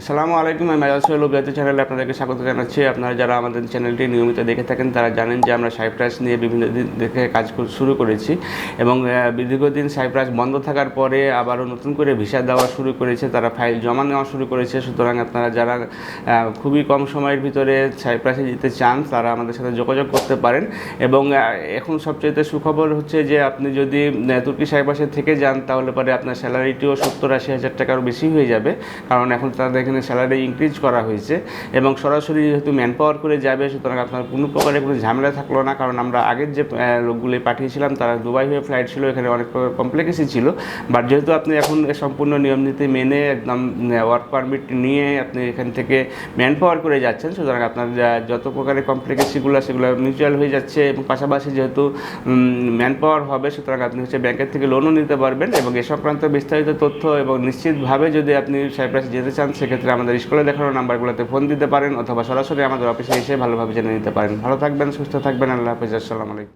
আসসালামু আলাইকুম, আমি মেজাজ সোহেল চ্যানেলে আপনাদেরকে স্বাগত জানাচ্ছি। আপনারা যারা আমাদের চ্যানেলটি নিয়মিত দেখে থাকেন, তারা জানেন যে আমরা সাইপ্রাস নিয়ে বিভিন্ন দিন দেখে কাজ শুরু করেছি এবং দীর্ঘদিন সাইপ্রাস বন্ধ থাকার পরে আবারও নতুন করে ভিসা দেওয়া শুরু করেছে, তারা ফাইল জমা নেওয়া শুরু করেছে। সুতরাং আপনারা যারা খুবই কম সময়ের ভিতরে সাইপ্রাসে যেতে চান, তারা আমাদের সাথে যোগাযোগ করতে পারেন। এবং এখন সবচেয়ে সুখবর হচ্ছে যে আপনি যদি তুর্কি সাইপ্রাসে থেকে যান, তাহলে পরে আপনার স্যালারিটিও সত্তর আশি হাজার টাকারও বেশি হয়ে যাবে। কারণ এখন তাদের এখানে স্যালারি ইনক্রিজ করা হয়েছে এবং সরাসরি যেহেতু ম্যান পাওয়ার করে যাবে, সুতরাং আপনার কোনো প্রকারের কোনো ঝামেলা থাকল না। কারণ আমরা আগের যে লোকগুলি পাঠিয়েছিলাম, তারা দুবাই হয়ে ফ্লাইট ছিল, এখানে অনেক কমপ্লেক্সই ছিল। বাট যেহেতু আপনি এখন সম্পূর্ণ নিয়ম নীতি মেনে একদম ওয়ার্ক পারমিট নিয়ে আপনি এখান থেকে ম্যান পাওয়ার করে যাচ্ছেন, সুতরাং আপনার যত প্রকারের কমপ্লেক্সিগুলো সেগুলো মিউচুয়াল হয়ে যাচ্ছে এবং পাশাপাশি যেহেতু ম্যান পাওয়ার হবে, সুতরাং আপনি হচ্ছে ব্যাংকের থেকে লোনও নিতে পারবেন এবং এ সংক্রান্ত বিস্তারিত তথ্য এবং নিশ্চিতভাবে যদি আপনি সাইপ্রাসে যেতে চান সেক্ষেত্রে আমাদের স্কুলে দেখানো নাম্বারগুলোতে ফোন দিতে পারেন অথবা সরাসরি আমাদের অফিসে এসে ভালোভাবে জেনে নিতে পারেন। ভালো থাকবেন, সুস্থ থাকবেন, আল্লাহ হাফিজ, আসসালামু আলাইকুম।